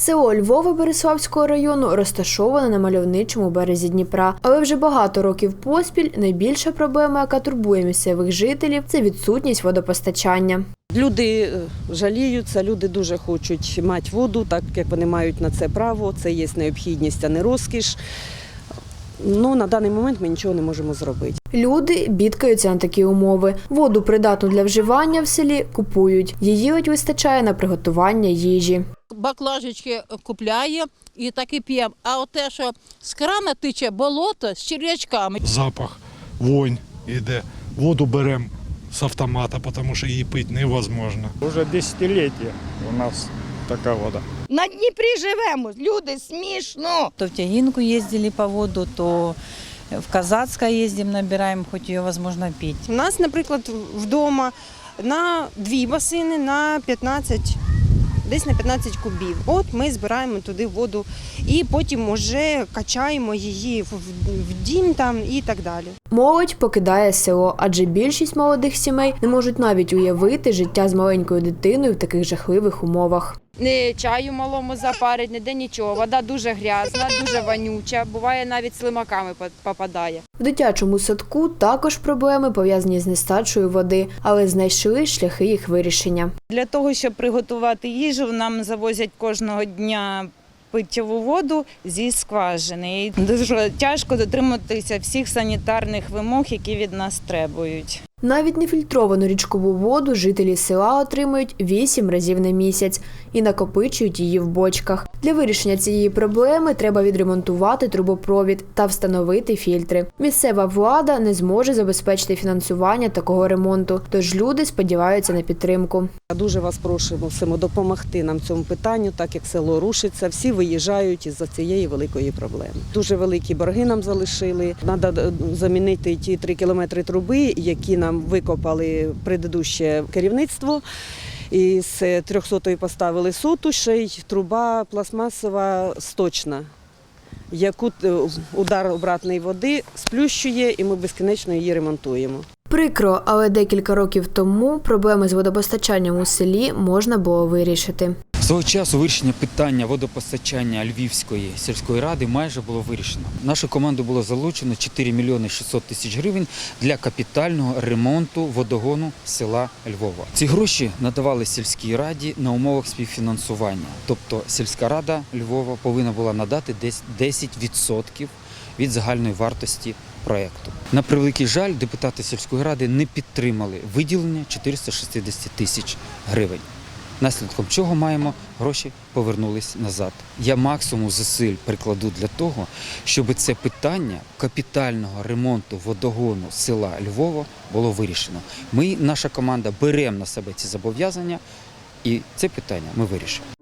Село Львова Береславського району розташоване на мальовничому березі Дніпра. Але вже багато років поспіль найбільша проблема, яка турбує місцевих жителів, це відсутність водопостачання. Люди е, жаліються, люди дуже хочуть мати воду, так як вони мають на це право. Це є необхідність, а не розкіш. Ну, на даний момент ми нічого не можемо зробити. Люди бідкаються на такі умови. Воду придатну для вживання в селі купують. Її ледь вистачає на приготування їжі. Баклажечки купляє і так і п'ємо. А от те, що з крана тече болото з черв'ячками. запах, вонь іде. Воду беремо з автомата, тому що її пити невозможно. Уже десятиліття у нас така вода. На Дніпрі живемо, люди смішно. То в Тягинку ездили по воду, то в Казацкое ездим, набираем, хоть ее возможно пить. У нас, наприклад, вдома на дві басини на 15, десь на 15 кубів. От ми збираємо туди воду і потім вже качаємо її в, дім там і так далі. Молодь покидає село, адже більшість молодих сімей не можуть навіть уявити життя з маленькою дитиною в таких жахливих умовах. Не чаю малому запарить, ніде нічого. Вода дуже грязна, дуже вонюча. Буває навіть слимаками попадає. В дитячому садку також проблеми пов'язані з нестачею води, але знайшли шляхи їх вирішення. Для того, щоб приготувати їжу, нам завозять кожного дня питтєву воду зі скважини. І дуже тяжко дотриматися всіх санітарних вимог, які від нас требують. Навіть нефільтровану річкову воду жителі села отримують 8 разів на місяць і накопичують її в бочках. Для вирішення цієї проблеми треба відремонтувати трубопровід та встановити фільтри. Місцева влада не зможе забезпечити фінансування такого ремонту, тож люди сподіваються на підтримку. Дуже вас просимо допомогти нам цьому питанню, так як село рушиться. Всі виїжджають із-за цієї великої проблеми. Дуже великі борги нам залишили. Треба замінити ті три кілометри труби, які нам викопали предыдуще керівництво. І з 300-ї поставили соту, ще й труба пластмасова сточна, яку е, удар обратної води сплющує, і ми безкінечно її ремонтуємо. Прикро, але декілька років тому проблеми з водопостачанням у селі можна було вирішити. Свого часу вирішення питання водопостачання Львівської сільської ради майже було вирішено. Нашу команду було залучено 4 мільйони 600 тисяч гривень для капітального ремонту водогону села Львова. Ці гроші надавали сільській раді на умовах співфінансування. Тобто сільська рада Львова повинна була надати десь 10% від загальної вартості проекту. На превеликий жаль, депутати сільської ради не підтримали виділення 460 тисяч гривень. Наслідком чого маємо гроші повернулись назад. Я максимум зусиль прикладу для того, щоб це питання капітального ремонту водогону села Львова було вирішено. Ми, наша команда, беремо на себе ці зобов'язання, і це питання ми вирішимо.